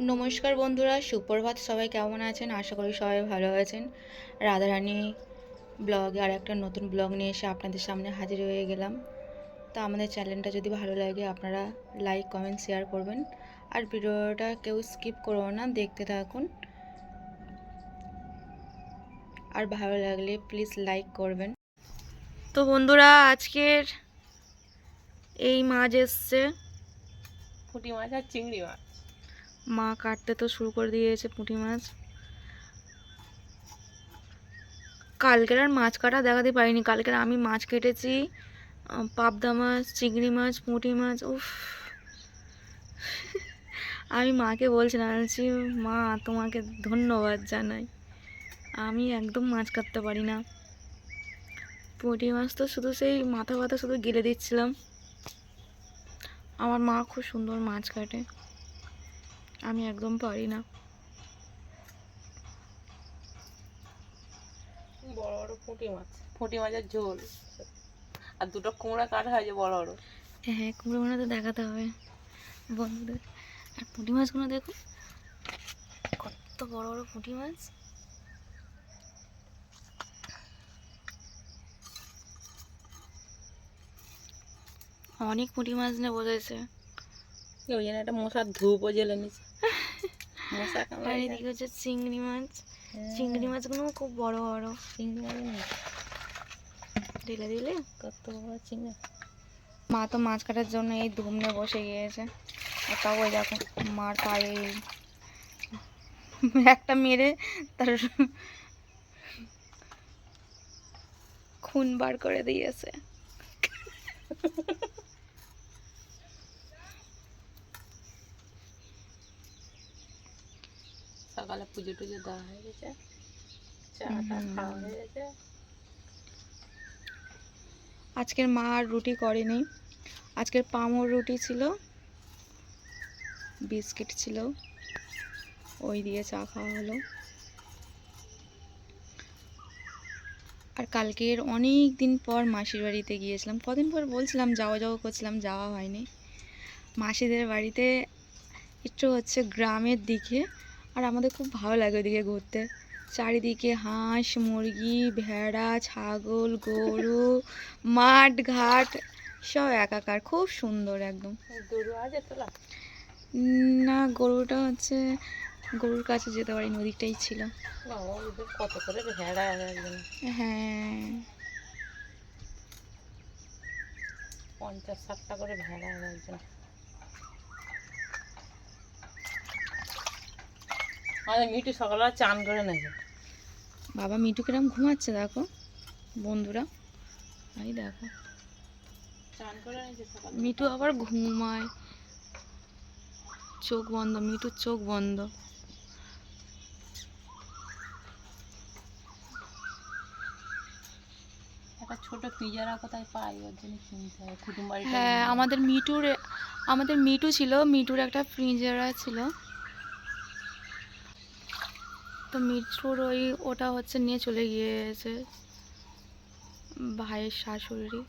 নমস্কার বন্ধুরা, সুপ্রভাত। সবাই কেমন আছেন? আশা করি সবাই ভালো আছেন। রাধারানী ব্লগে আর একটা নতুন ব্লগ নিয়ে এসে আপনাদের সামনে হাজির হয়ে গেলাম। তো আমাদের চ্যানেলটা যদি ভালো লাগে, আপনারা লাইক, কমেন্ট, শেয়ার করবেন। আর ভিডিওটা কেউ স্কিপ করো না, দেখতে থাকুন। আর ভালো লাগলে প্লিজ লাইক করবেন। তো বন্ধুরা, আজকের এই মাছ এসছে। পুঁটি মাছ আর চিংড়ি মাছ। মা কাটতে তো শুরু করে দিয়েছে পুঁটি মাছ। কালকের আর মাছ কাটা দেখাতে পারিনি। কালকের আমি মাছ কেটেছি পাবদা মাছ, চিংড়ি মাছ, পুঁটি মাছ, উফ। আমি মাকে বলছিলাম বলছি মা, তোমাকে ধন্যবাদ জানাই। আমি একদম মাছ কাটতে পারি না। পুঁটি মাছ তো শুধু সেই মাথা ব্যথা শুধু গিলে দিচ্ছিলাম। আমার মা খুব সুন্দর মাছ কাটে। আমি একদম পারি না। বড় বড় পুঁটি মাছ পুঁটি মাছের ঝোল। আর দুটো কুমড়া কাটা হয়েছে বড় বড়। হ্যাঁ তো দেখাতে হবে বন্ধুদের। আর পুঁটি মাছগুলো দেখুন কত বড় বড় পুঁটি মাছ। অনেক পুঁটি মাছ বসেছে। ওই জন্য একটা মশার ধূপও জ্বেলে নিচ্ছে আর এদিকে হচ্ছে চিংড়ি মাছ। হ্যাঁ, চিংড়ি মাছগুলো খুব বড় বড়। চিংড়ি মাছ ঢেলে দিলে কত বড় চিংড়ি মা তো মাছ কাটার জন্য এই ধুমনে বসে গিয়েছে। আর তাও ওই দেখো মার পায়ে একটা মেরে তার খুন বার করে দিয়েছে। সকালে পুজো টুজো দেওয়া হয়ে গেছে। খাওয়া হয়ে গেছে। আজকের মা আর রুটি করেনি। আজকের পামর রুটি ছিল বিস্কিট ছিল ওই দিয়ে চা খাওয়া হলো। আর কালকের অনেক দিন পর মাসির বাড়িতে গিয়েছিলাম। কদিন পর বলছিলাম যাওয়া যাওয়া করছিলাম যাওয়া হয়নি। মাসিদের বাড়িতে একটু হচ্ছে গ্রামের দিকে আর আমাদের খুব ভালো লাগে ওদিকে ঘুরতে। চারিদিকে হাঁস মুরগি ভেড়া ছাগল গরু মাঠ ঘাট সব একাকার খুব সুন্দর একদম। না গরুটা হচ্ছে গরুর কাছে যেতে পারি নদীটাই ছিল। বাবা কত করে ভেড়া হ্যাঁ পঞ্চাশ ষাটটা করে ভেড়া একজন আমাদের মিটু সকালবেলা চান করে নেবে বাবা মিটু কিরম ঘুমাচ্ছে দেখো বন্ধুরা। এই দেখো। চান করে মিটু আবার ঘুমায়। চোখ বন্ধ মিটুর চোখ বন্ধ। একটা ছোট পিজারা কোথায় পাই ওর জন্য কিনতে হয়। কুটুম হ্যাঁ আমাদের মিটুর আমাদের মিটু ছিল মিটুর একটা ফ্রিজেরা ছিল। তো মিটুর ওই ওটা হচ্ছে নিয়ে চলে গিয়েছে ভাইয়ের শাশুড়ি।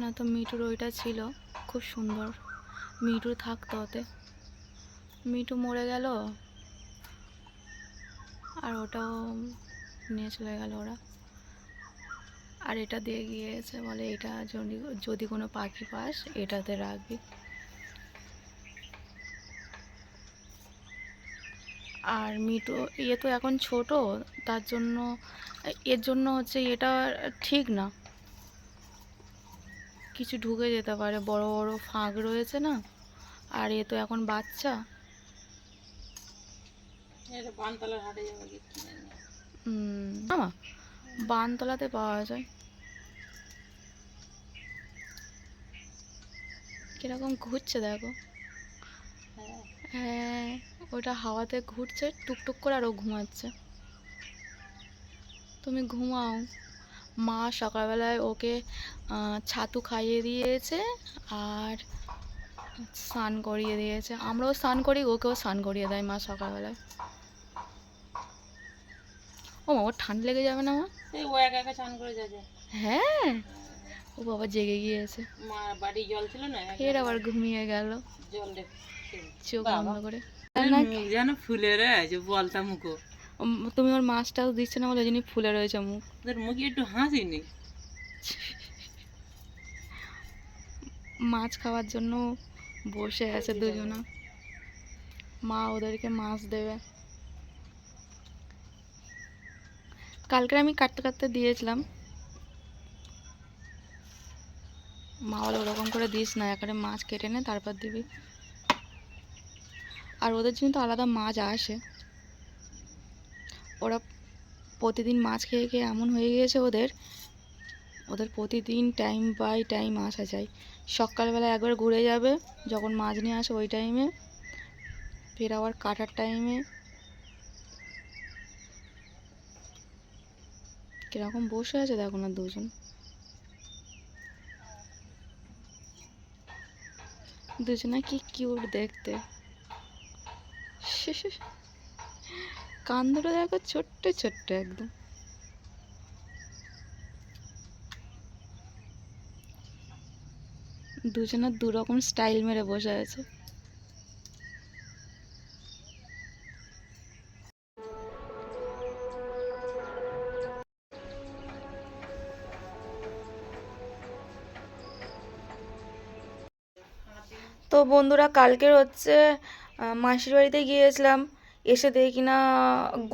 না তো মিটুর ওইটা ছিল, খুব সুন্দর। মিটু থাকতো ওতে। মিটু মরে গেল, আর ওটাও নিয়ে চলে গেল ওরা। আর এটা দিয়ে গিয়েছে বলে এটা যদি যদি কোনো পাখি পাস, এটাতে রাখবি। আর মিটু ইয়ে তো এখন ছোট তার জন্য এর জন্য হচ্ছে এটা ঠিক না। কিছু ঢুকে যেতে পারে বড় বড় ফাঁক রয়েছে না আর এ তো এখন বাচ্চা। মামা বানতলাতে পাওয়া যায়। কীরকম ঘুরছে দেখো। হ্যাঁ। হ্যাঁ। ওটা হাওয়াতে ঘুরছে টুকটুক করে আরও ঘুমাচ্ছে। তুমি ঘুমাও। মা সকালবেলায় ওকে ছাতু খাইয়ে দিয়েছে আর স্নান করিয়ে দিয়েছে। আমরাও স্নান করি ওকেও স্নান করিয়ে দেয় মা সকালবেলায়। ও মা ওর ঠান্ডা লেগে যাবে না মা? ও একা একা চান করে যাচ্ছে হ্যাঁ ও বাবা জেগে গিয়েছে। মা বাড়ি জল ছিল না ফের আবার ঘুমিয়ে গেল। জল চোখ বন্ধ করে। যেন ফুলে রয়েছে বলতা মুখো। তুমি ওর দিচ্ছে না বলে জন্য ফুলে রয়েছে মুখ? ওদের মুখে একটু হাসি নেই। মাছ খাওয়ার জন্য বসে আছে দুজনা। মা ওদেরকে মাছ দেবে। কালকে আমি কাটতে কাটতে দিয়েছিলাম। মা বলে ওরকম করে দিস না এখানে মাছ কেটে নে তারপর দিবি। আর ওদের জন্য তো আলাদা মাছ আসে। ওরা প্রতিদিন মাছ খেয়ে খেয়ে এমন হয়ে গিয়েছে ওদের ওদের প্রতিদিন টাইম বাই টাইম আসা যায়। সকালবেলা একবার ঘুরে যাবে, যখন মাছ নিয়ে আসে ওই টাইমে ফের আবার কাটার টাইমে কীরকম বসে আছে দেখো না দুজন। দুজনে কি কিউট দেখতে। কান দুটো দেখো ছোট্ট ছোট্ট একদম। দুজনের দু রকম স্টাইল মেরে বসে আছে। তো বন্ধুরা, কালকের হচ্ছে মাসির বাড়িতে গিয়েছিলাম। এসে দেখি না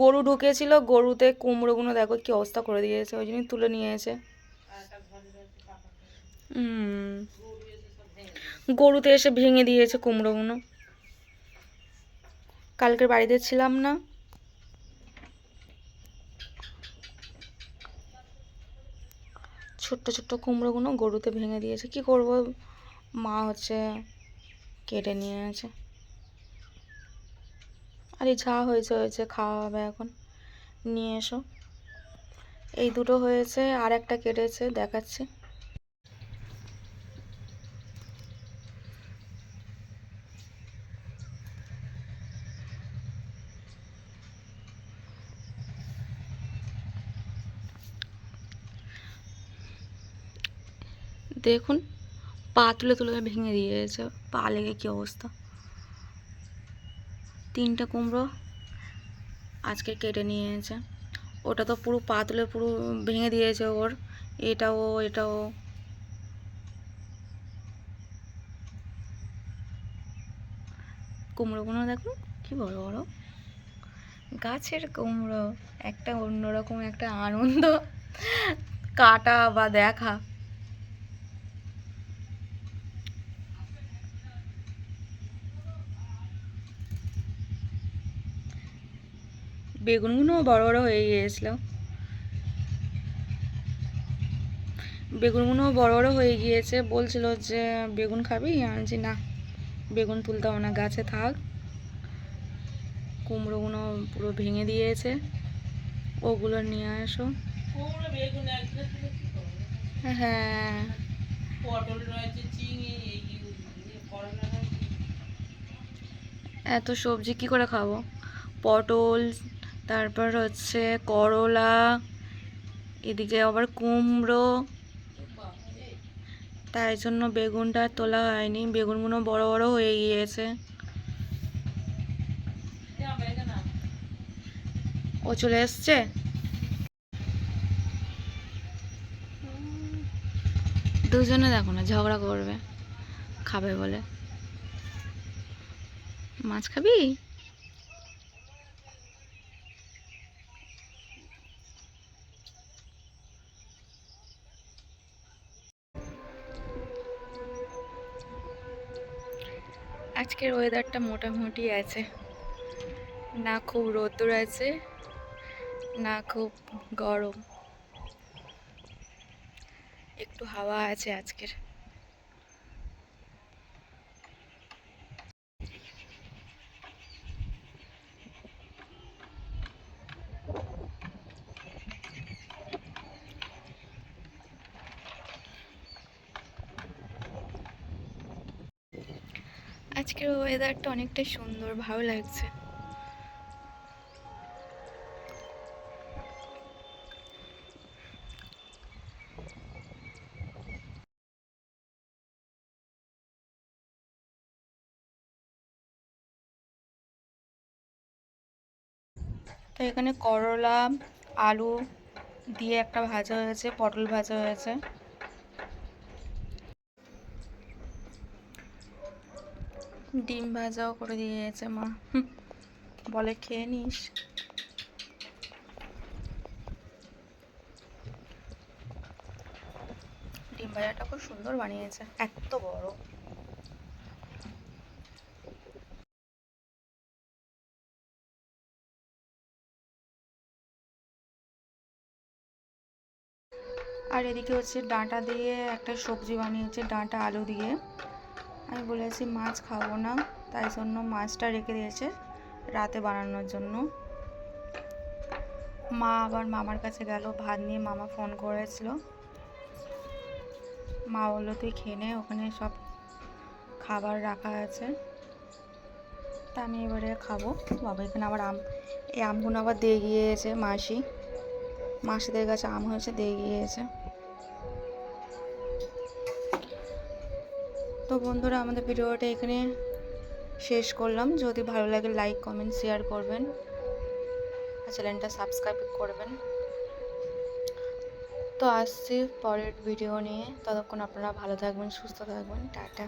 গরু ঢুকেছিল, গরুতে কুমড়োগুলো দেখো কি অবস্থা করে দিয়েছে, ওই জন্যই তুলে নিয়ে এসে গরুতে এসে ভেঙে দিয়েছে কুমড়োগুলো। কালকের বাড়িতে ছিলাম না। ছোট্ট ছোট্ট কুমড়োগুলো গরুতে ভেঙে দিয়েছে। কি করব? মা হচ্ছে কেটে নিয়ে আছে আরে যা হয়েছে হয়েছে, খাওয়া হবে এখন। নিয়ে এসো। এই দুটো হয়েছে, আর একটা কেটেছে, দেখাচ্ছি। দেখুন, পা তুলে তুলে ভেঙে দিয়েছে। পা লেগে কি অবস্থা? তিনটে কুমড়ো আজকে কেটে নিয়েছে। ওটা তো পুরো পাতলে পুরো ভেঙে দিয়েছে ওর। এটাও এটাও। কুমড়োগুলো দেখো, কি বড় বড়। গাছের কুমড়ো, একটা অন্যরকম একটা আনন্দ। কাটা বা দেখা। বেগুনগুলো বড় বড় হয়ে গিয়েছিল। বেগুনগুলো বড় বড় হয়ে গিয়েছে বলছিল যে বেগুন খাবি? বলছি না বেগুন তুলতে হবে না গাছে থাক। কুমড়োগুলো পুরো ভেঙে দিয়েছে। ওগুলো নিয়ে আসো? হ্যাঁ। রয়েছে। এত সবজি কি করে খাব? পটল তারপর হচ্ছে করলা, এদিকে আবার কুমড়ো। তাই জন্য বেগুনটা তোলা হয়নি। বেগুনগুলো বড় বড় হয়ে গিয়েছে। ও চলে এসছে? দুজনে দেখো না, ঝগড়া করবে, খাবে বলে। মাছ খাবি? আজকের ওয়েদারটা মোটামুটি আছে। না খুব রোদ্দুর আছে, না খুব গরম। একটু হাওয়া আছে আজকের। আজকের ওয়েদারটা অনেকটা সুন্দর, ভালো লাগছে। তো এখানে করলা, আলু দিয়ে একটা ভাজা হয়েছে, পটল ভাজা হয়েছে। ডিম ভাজাও করে দিয়েছে মা। বলে খেয়ে নিস। ডিম ভাজাটা খুব সুন্দর বানিয়েছে, এত বড়। আর এদিকে হচ্ছে ডাঁটা দিয়ে একটা সবজি বানিয়েছে, ডাঁটা আলু দিয়ে। আমি বলেছি মাছ খাব না, তাই জন্য মাছটা রেখে দিয়েছে রাতে বানানোর জন্য। মা আবার মামার কাছে গেল, ভাত নিয়ে মামা ফোন করেছিল। মা বলল, তুই খেয়ে নে, ওখানে সব খাবার রাখা আছে। তা আমি এবারে খাব। বাবা, এখানে আবার আম, এই আমগুলো আবার দিয়ে গিয়েছে মাসি। মাসিদের কাছে আম হয়েছে, দিয়ে গিয়েছে। তো বন্ধুরা, আমাদের ভিডিওটা এখানে শেষ করলাম। যদি ভালো লাগে লাইক কমেন্ট শেয়ার করবেন। আর চ্যানেলটা সাবস্ক্রাইব করবেন। তো আসছি পরের ভিডিও নিয়ে। ততক্ষণ আপনারা ভালো থাকবেন, সুস্থ থাকবেন। টাটা।